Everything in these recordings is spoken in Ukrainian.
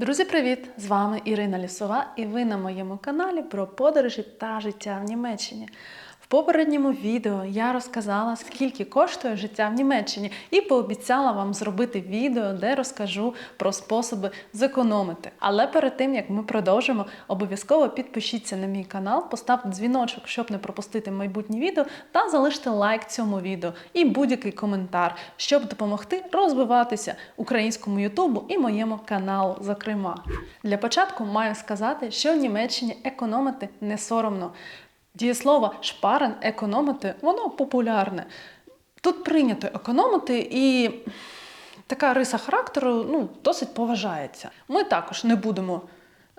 Друзі, привіт! З вами Ірина Лісова, і ви на моєму каналі про подорожі та життя в Німеччині. Попередньому відео я розказала, скільки коштує життя в Німеччині, і пообіцяла вам зробити відео, де розкажу про способи зекономити. Але перед тим як ми продовжимо, обов'язково підпишіться на мій канал, поставте дзвіночок, щоб не пропустити майбутні відео, та залиште лайк цьому відео і будь-який коментар, щоб допомогти розвиватися українському Ютубу і моєму каналу. Зокрема, для початку маю сказати, що в Німеччині економити не соромно. Дієслово шпарен економити, воно популярне. Тут прийнято економити і така риса характеру ну, досить поважається. Ми також не будемо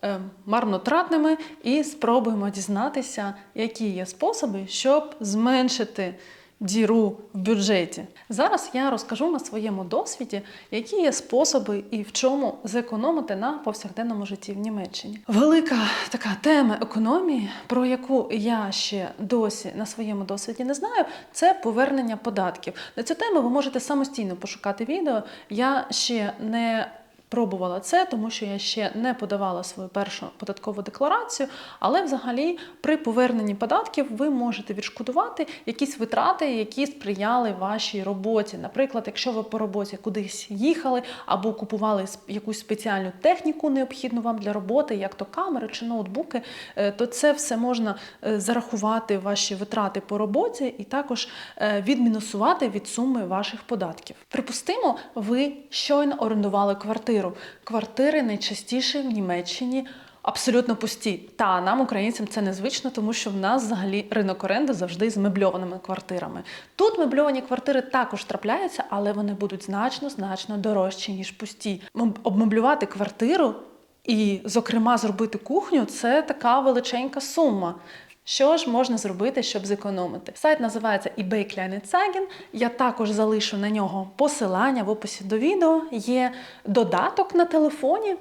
е, марнотратними і спробуємо дізнатися, які є способи, щоб зменшити діру в бюджеті. Зараз я розкажу на своєму досвіді, які є способи і в чому зекономити на повсякденному житті в Німеччині. Велика така тема економії, про яку я ще досі на своєму досвіді не знаю, це повернення податків. На цю тему ви можете самостійно пошукати відео. Я ще не Пробувала це, тому що я ще не подавала свою першу податкову декларацію. Але взагалі при поверненні податків ви можете відшкодувати якісь витрати, які сприяли вашій роботі. Наприклад, якщо ви по роботі кудись їхали або купували якусь спеціальну техніку, необхідну вам для роботи, як то камери чи ноутбуки, е, то це все можна е, зарахувати ваші витрати по роботі і також е, відмінусувати від суми ваших податків. Припустимо, ви щойно орендували квартиру. Квартири найчастіше в Німеччині. Абсолютно пусті. Та нам, українцям, це незвично, тому що в нас взагалі ринок оренди завжди з мебльованими квартирами. Тут мебльовані квартири також трапляються, але вони будуть значно значно дорожчі, ніж пусті. Обмеблювати квартиру і, зокрема, зробити кухню це така величенька сума. Що ж можна зробити, щоб зекономити? Сайт називається eBay Kleinanzeigen. Я також залишу на нього посилання в описі до відео. Є додаток на телефоні,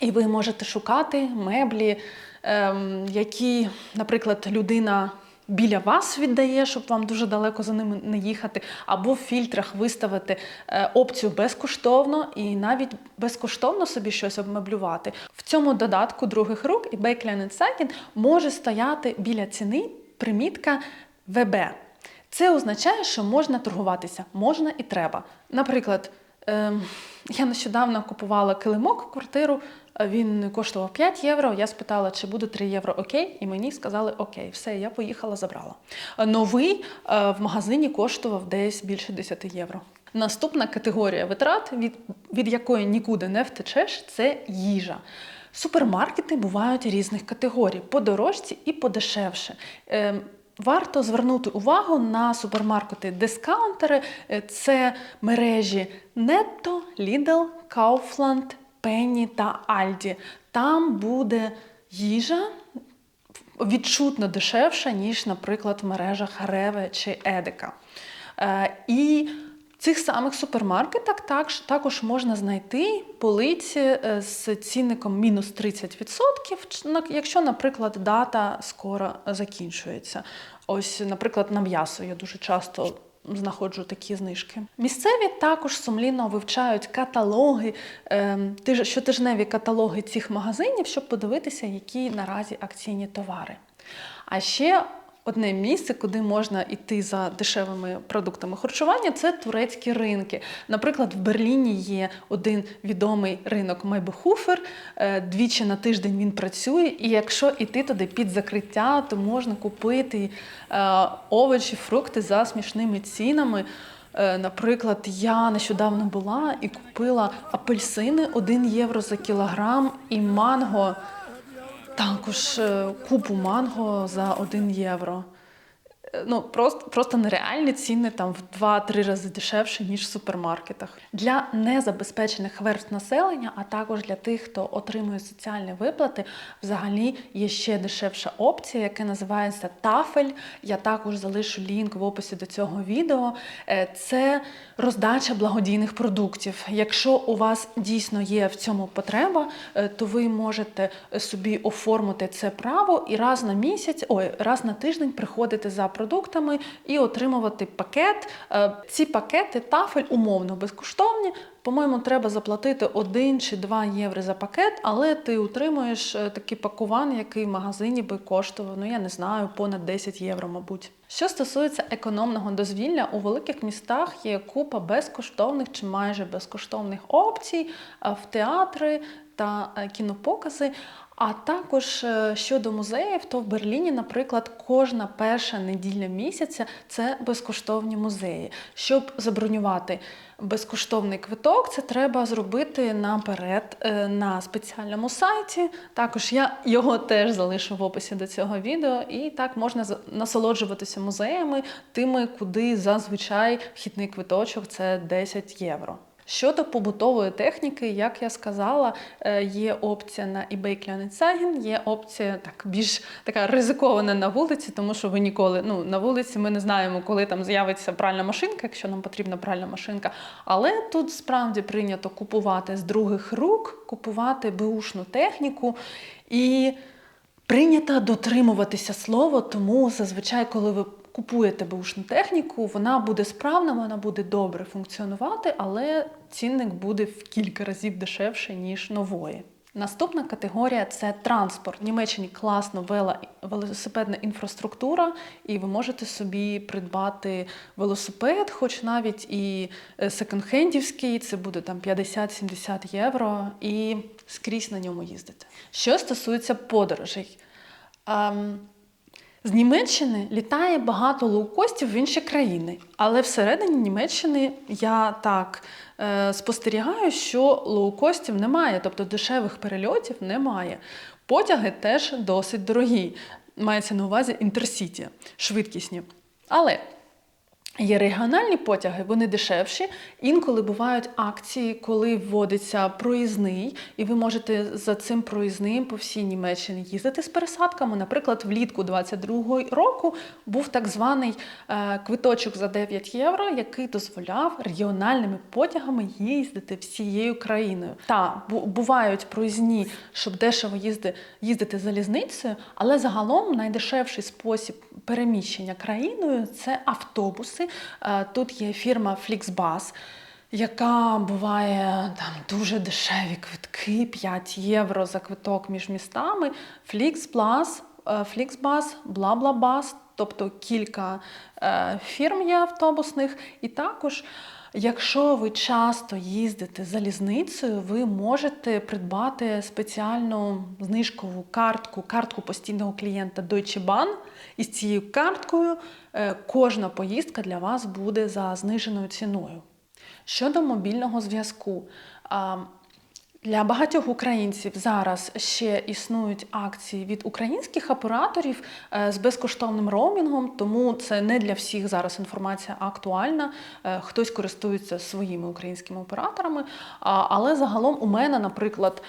і ви можете шукати меблі, ем, які, наприклад, людина біля вас віддає, щоб вам дуже далеко за ними не їхати, або в фільтрах виставити е, опцію безкоштовно і навіть безкоштовно собі щось обмеблювати. В цьому додатку других рук і Kleinanzeigen може стояти біля ціни примітка ВБ. Це означає, що можна торгуватися, можна і треба. Наприклад, я нещодавно купувала килимок квартиру. Він коштував 5 євро. Я спитала, чи буде 3 євро окей, і мені сказали окей, все, я поїхала, забрала. Новий е, в магазині коштував десь більше 10 євро. Наступна категорія витрат, від, від якої нікуди не втечеш, це їжа. Супермаркети бувають різних категорій: подорожці і подешевше. Варто звернути увагу на супермаркети дискаунтери. Е, Це мережі Netto, Lidl, Kaufland, Penny та Aldi. Там буде їжа відчутно дешевша, ніж, наприклад, в мережах Реве чи Едека. Е, І цих самих супермаркетах також, також можна знайти полиці е, з цінником мінус 30%, якщо, наприклад, дата скоро закінчується. Ось, наприклад, на м'ясо я дуже часто знаходжу такі знижки. Місцеві також сумлінно вивчають каталоги, ем, щотижневі каталоги цих магазинів, щоб подивитися, які наразі акційні товари. А ще Одне місце, куди можна йти за дешевими продуктами харчування, це турецькі ринки. Наприклад, в Берліні є один відомий ринок Майбехуфер. Е, Двічі на тиждень він працює, і якщо йти туди під закриття, то можна купити е, овочі, фрукти за смішними цінами. Е, Наприклад, я нещодавно була і купила апельсини 1 євро за кілограм і манго. Також е, купу манго за 1 євро. Е, Ну, просто, просто нереальні ціни там в 2-3 рази дешевше, ніж в супермаркетах. Для незабезпечених верств населення, а також для тих, хто отримує соціальні виплати, взагалі є ще дешевша опція, яка називається Тафель. Я також залишу лінк в описі до цього відео. Е, Це роздача благодійних продуктів. Якщо у вас дійсно є в цьому потреба, е, то ви можете собі оформити це право і раз на місяць, ой, раз на тиждень приходити за продуктами і отримувати пакет. Е, Ці пакети тафель умовно безкоштовні. По-моєму, треба заплатити 1 чи 2 євро за пакет, але ти утримуєш е, такий пакуван, який в магазині би коштував, ну я не знаю, понад 10 євро, мабуть. Що стосується економного дозвілля, у великих містах є купа безкоштовних чи майже безкоштовних опцій е, в театри та кінопокази. А також е, щодо музеїв, то в Берліні, наприклад, кожна перша неділя місяця це безкоштовні музеї. Щоб забронювати безкоштовний квиток, це треба зробити наперед е, на спеціальному сайті. Також я його теж залишу в описі до цього відео, і так можна насолоджуватися музеями, тими, куди зазвичай вхідний квиточок це 10 євро. Щодо побутової техніки, як я сказала, е, є опція на eBay Kleinanzeigen, є опція так більш така ризикована на вулиці, тому що ви ніколи ну на вулиці ми не знаємо, коли там з'явиться пральна машинка, якщо нам потрібна пральна машинка. Але тут справді прийнято купувати з других рук, купувати беушну техніку і прийнято дотримуватися слова, тому зазвичай, коли ви купуєте беушну техніку, вона буде справна, вона буде добре функціонувати, але цінник буде в кілька разів дешевше, ніж нової. Наступна категорія це транспорт. В Німеччині класно вела велосипедна інфраструктура, і ви можете собі придбати велосипед, хоч навіть і е, секонд-хендівський, це буде там 50-70 євро, і скрізь на ньому їздити. Що стосується подорожей. З Німеччини літає багато лоукостів в інші країни, але всередині Німеччини я так е, спостерігаю, що лоукостів немає, тобто дешевих перельотів немає. Потяги теж досить дорогі. Мається на увазі інтерсіті, швидкісні. Але Є регіональні потяги, вони дешевші. Інколи бувають акції, коли вводиться проїзний, і ви можете за цим проїзним по всій Німеччині їздити з пересадками. Наприклад, влітку 22-го року був так званий е, квиточок за 9 євро, який дозволяв регіональними потягами їздити всією країною. Та бувають проїзні, щоб дешево їзди, їздити залізницею, але загалом найдешевший спосіб переміщення країною це автобуси. Е, Тут є фірма Flixbus, яка буває там дуже дешеві квитки, 5 євро за квиток між містами. Flixbus, Flixbus, BlaBlaBus, тобто кілька е, фірм є автобусних, і також. Якщо ви часто їздите залізницею, ви можете придбати спеціальну знижкову картку, картку постійного клієнта Deutsche Bahn. І з цією карткою е, кожна поїздка для вас буде за зниженою ціною. Щодо мобільного зв'язку, для багатьох українців зараз ще існують акції від українських операторів е, з безкоштовним роумінгом, тому це не для всіх зараз інформація актуальна. Е, Хтось користується своїми українськими операторами. Але загалом у мене, наприклад,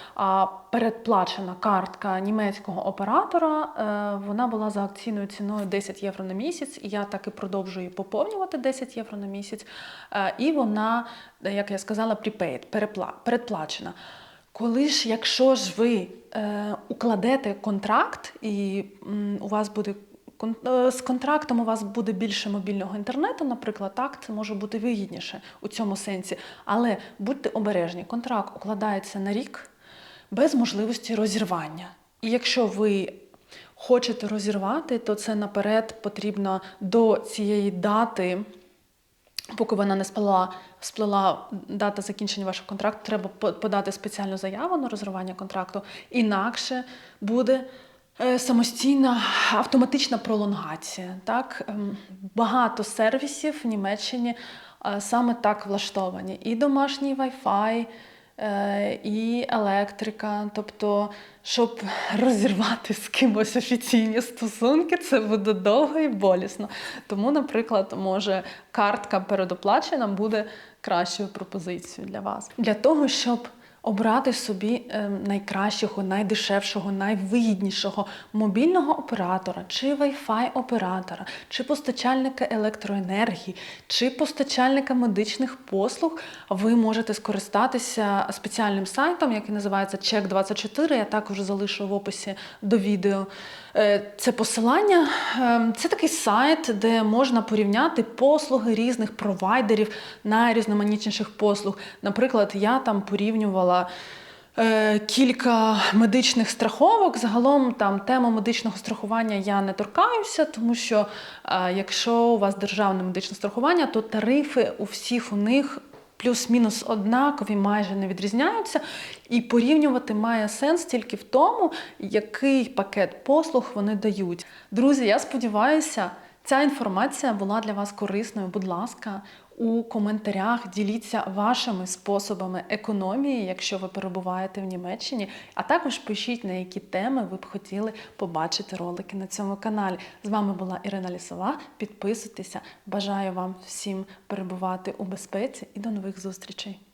передплачена картка німецького оператора. е, Вона була за акційною ціною 10 євро на місяць, і я так і продовжую поповнювати 10 євро на місяць. Е, І вона, як я сказала, prepaid, передплачена. Коли ж, якщо ж ви е, укладете контракт, і у вас буде кон- з контрактом у вас буде більше мобільного інтернету, наприклад, так, це може бути вигідніше у цьому сенсі. Але будьте обережні, контракт укладається на рік без можливості розірвання. І якщо ви хочете розірвати, то це наперед потрібно до цієї дати. Поки вона не сплела, сплела дата закінчення вашого контракту, треба по- подати спеціальну заяву на розривання контракту. Інакше буде е, самостійна автоматична пролонгація. Так? Ем, Багато сервісів в Німеччині е, саме так влаштовані. І домашній Wi-Fi, і електрика. Тобто, щоб розірвати з кимось офіційні стосунки, це буде довго і болісно. Тому, наприклад, може картка передоплачена буде кращою пропозицією для вас. Для того, щоб обрати собі е, найкращого, найдешевшого, найвигіднішого мобільного оператора, чи Wi-Fi оператора, чи постачальника електроенергії, чи постачальника медичних послуг, ви можете скористатися спеціальним сайтом, який називається Check24. Я також залишу в описі до відео. Е, Це посилання. Е, Це такий сайт, де можна порівняти послуги різних провайдерів найрізноманітніших послуг. Наприклад, я там порівнювала. Е, Кілька медичних страховок. Загалом там тему медичного страхування я не торкаюся, тому що е, якщо у вас державне медичне страхування, то тарифи у всіх у них плюс-мінус однакові, майже не відрізняються. І порівнювати має сенс тільки в тому, який пакет послуг вони дають. Друзі, я сподіваюся, ця інформація була для вас корисною. Будь ласка, у коментарях діліться вашими способами економії, якщо ви перебуваєте в Німеччині. А також пишіть, на які теми ви б хотіли побачити ролики на цьому каналі. З вами була Ірина Лісова. Підписуйтеся. Бажаю вам всім перебувати у безпеці і до нових зустрічей.